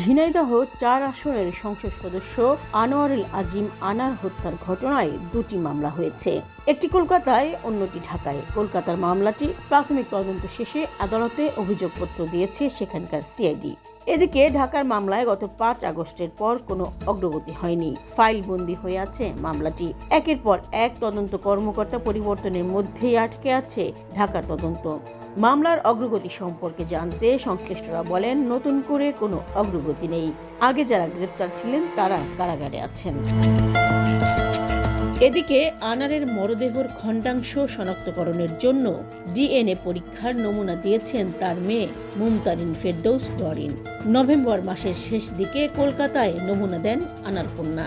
ঝিনাইদহ চার আসনের সংসদ সদস্য আনোয়ারুল আজিম আনার হত্যার ঘটনায় দুটি মামলা হয়েছে। একটি কলকাতায়, অন্যটি ঢাকায়। কলকাতার মামলাটি প্রাথমিক তদন্ত শেষে আদালতে অভিযোগপত্র দিয়েছে সেখানকার সিআইডি। এদিকে ঢাকার মামলায় গত পাঁচ আগস্টের পর কোনো অগ্রগতি হয়নি। ফাইল বন্দি হয়ে আছে মামলাটি। একের পর এক তদন্ত কর্মকর্তা পরিবর্তনের মধ্যেই আটকে আছে ঢাকার তদন্ত। মামলার অগ্রগতি সম্পর্কে জানতে সংশ্লিষ্টরা বলেন, নতুন করে কোনো অগ্রগতি নেই। আগে যারা গ্রেপ্তার ছিলেন, তারা কারাগারে আছেন। এদিকে আনারের মরদেহর খণ্ডাংশ শনাক্তকরণের জন্য ডিএনএ পরীক্ষার নমুনা দিয়েছেন তার মেয়ে মুমতারিন ফেরদৌস ডরিন। নভেম্বর মাসের শেষ দিকে কলকাতায় নমুনা দেন আনার কন্যা।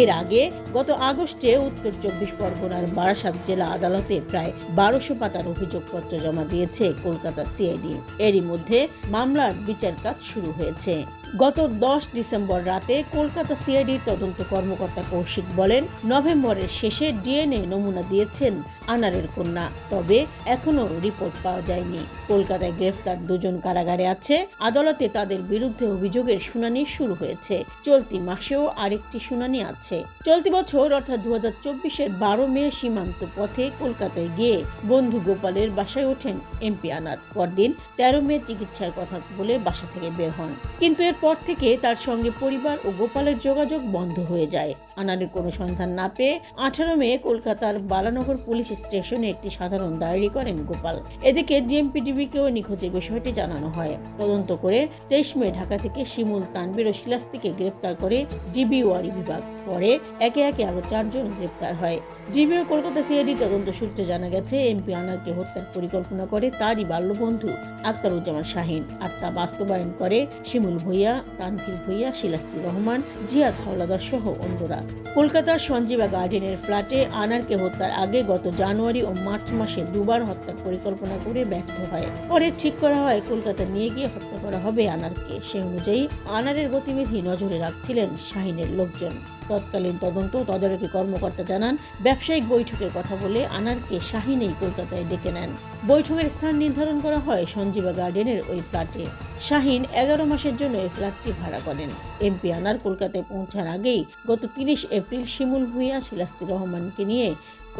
এর আগে গত আগস্টে উত্তর চব্বিশ পরগনার বারাসাত জেলা আদালতে প্রায় বারোশো পাতার অভিযোগপত্র জমা দিয়েছে কলকাতা সিআইডি। এরই মধ্যে মামলার বিচার কাজ শুরু হয়েছে। গত দশ ডিসেম্বর রাতে কলকাতা সিআইডির তদন্ত কর্মকর্তা কৌশিক বলেন, নভেম্বরের শেষে ডিএনএ নমুনা দিয়েছেন আনারের কন্যা, তবে এখনও রিপোর্ট পাওয়া যায়নি। কলকাতায় গ্রেফতার দুজন কারাগারে আছে, আদালতে তাদের বিরুদ্ধে অভিযোগের শুনানি শুরু হয়েছে। চলতি মাসেও আরেকটি শুনানি আছে। চলতি বছর, অর্থাৎ দু হাজার চব্বিশের বারো মে সীমান্ত পথে কলকাতায় গিয়ে বন্ধু গোপালের বাসায় ওঠেন এমপি আনার। পরদিন তেরো মে চিকিৎসার কথা বলে বাসা থেকে বের হন। কিন্তু এরপর থেকে তার সঙ্গে পরিবার ও গোপালের যোগাযোগ বন্ধ হয়ে যায়। আনারের কোনো সন্ধান না পেয়ে আঠারো মে কলকাতার বালানগর পুলিশ স্টেশনে একটি সাধারণ ডায়েরি করেন গোপাল। এদিকে ডিএমপিডিবিকেও নিখোঁজের বিষয়টি জানানো হয়। তদন্ত করে তেইশ মে ঢাকা থেকে শিমুল তানবীর ও শিলাস্তিকে গ্রেপ্তার করে ডিবি ওয়ারি বিভাগ। পরে একে একে আরও চারজন গ্রেপ্তার হয়। ডিবি ও কলকাতা সিআইডি তদন্ত সূত্রে জানা গেছে, এমপি আনারকে হত্যার পরিকল্পনা করে তারই বাল্যবন্ধু আক্তারুজ্জামান শাহিন। আর তা বাস্তবায়ন করে শিমুল ভূঁইয়া তানভীর ভূঁইয়া শিলাস্তি রহমান, জিয়াদ হাওলাদার সহ অন্যরা। কলকাতার সঞ্জীবা গার্ডেনের ফ্ল্যাটে আনারকে হত্যার আগে গত জানুয়ারি ও মার্চ মাসে দুবার হত্যার পরিকল্পনা করে ব্যর্থ হয়। পরে ঠিক করা হয়, কলকাতা নিয়ে গিয়ে হত্যা করা হবে আনারকে। সে অনুযায়ী আনারের গতিবিধি নজরে রাখছিলেন শাহিনের লোকজন। তৎকালীন তদন্ত তদারকি কর্মকর্তা জানান, ব্যবসায়িক বৈঠকের কথা বলে আনারকে শাহিনেই কলকাতায় ডেকে নেন। বৈঠকের স্থান নির্ধারণ করা হয় সঞ্জীবা গার্ডেনের ওই ফ্ল্যাটে। শাহিন এগারো মাসের জন্য এই ফ্ল্যাটটি ভাড়া করেন। এমপি আনার কলকাতায় পৌঁছার আগেই গত তিরিশ এপ্রিল শিমুল ভূঁইয়া শিলাস্তি রহমানকে নিয়ে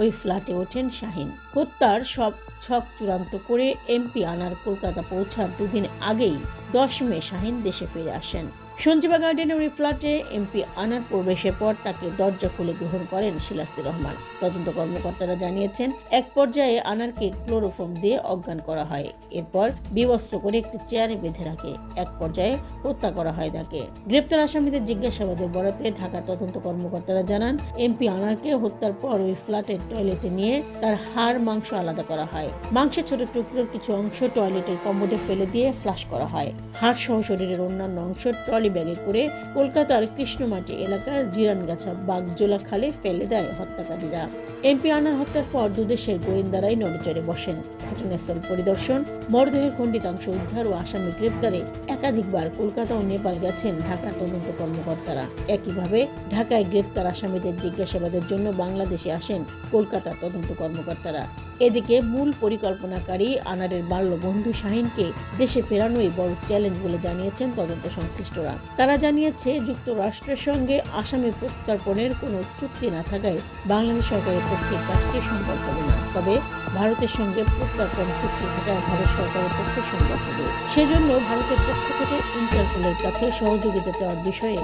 ওই ফ্ল্যাটে ওঠেন শাহিন। হত্যার সব ছক চূড়ান্ত করে এমপি আনার কলকাতা পৌঁছার দুদিন আগেই দশ মে শাহিন দেশে ফিরে আসেন। সঞ্জীবা গার্ডেনের ওই ফ্ল্যাটে এমপি আনার প্রবেশের পর তাকে দরজা খুলে গ্রহণ করেন শিলাস্তি রহমান। তদন্ত কর্মকর্তারা জানিয়েছেন, এক পর্যায়ে আনারকে ক্লোরোফর্ম দিয়ে অজ্ঞান করা হয়। এরপর বিবস্ত্র করে একটি চেয়ারে বেঁধে রাখে। এক পর্যায়ে হত্যা করা হয় তাকে। গ্রেপ্তার আসামিদের জিজ্ঞাসাবাদের বরাতে ঢাকার তদন্ত কর্মকর্তারা জানান, এমপি আনারকে হত্যার পর ওই ফ্ল্যাটের টয়লেটে নিয়ে তার হাড়, মাংস আলাদা করা হয়। মাংসের ছোট টুকরোর কিছু অংশ টয়লেটের কম্বোডে ফেলে দিয়ে ফ্লাশ করা হয়। হাড় সহ শরীরের অন্যান্য অংশ ট্রলি ব্যাগে করে কলকাতার কৃষ্ণমাটি এলাকার জিরানগাছা বাগজোলা খালে ফেলে দেয় হত্যাকারীরা। এমপি আনার হত্যার পর দুদেশের গোয়েন্দারাই নড়েচড়ে বসেন। ঘটনাস্থল পরিদর্শন, মরদেহের খণ্ডিতাংশ উদ্ধার ও আসামি গ্রেপ্তারে একাধিকবার কলকাতা ও নেপাল গেছেন ঢাকার তদন্ত কর্মকর্তারা। একইভাবে ঢাকায় গ্রেপ্তার আসামিদের জিজ্ঞাসাবাদের জন্য বাংলাদেশে আসেন কলকাতার তদন্ত কর্মকর্তারা। এদিকে মূল পরিকল্পনাকারী আনারের বাল্য বন্ধু শাহিনকে দেশে ফেরানোই বড় চ্যালেঞ্জ বলে জানিয়েছেন তদন্ত সংশ্লিষ্টরা। তারা জানিয়েছে, যুক্তরাষ্ট্রের সঙ্গে আসামি প্রত্যর্পণের কোনো চুক্তি না থাকায় বাংলাদেশ সরকারের পক্ষে কাজটি সম্ভব হবে না। তবে ভারতের সঙ্গে প্রত্যর্পণ চুক্তি থাকায় ভারত সরকারের পক্ষে সম্ভব হবে। সেজন্য ভারতের পক্ষ থেকে ইন্টারপোলের কাছে সহযোগিতা চাওয়ার বিষয়ে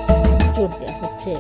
জোর দেওয়া হচ্ছে।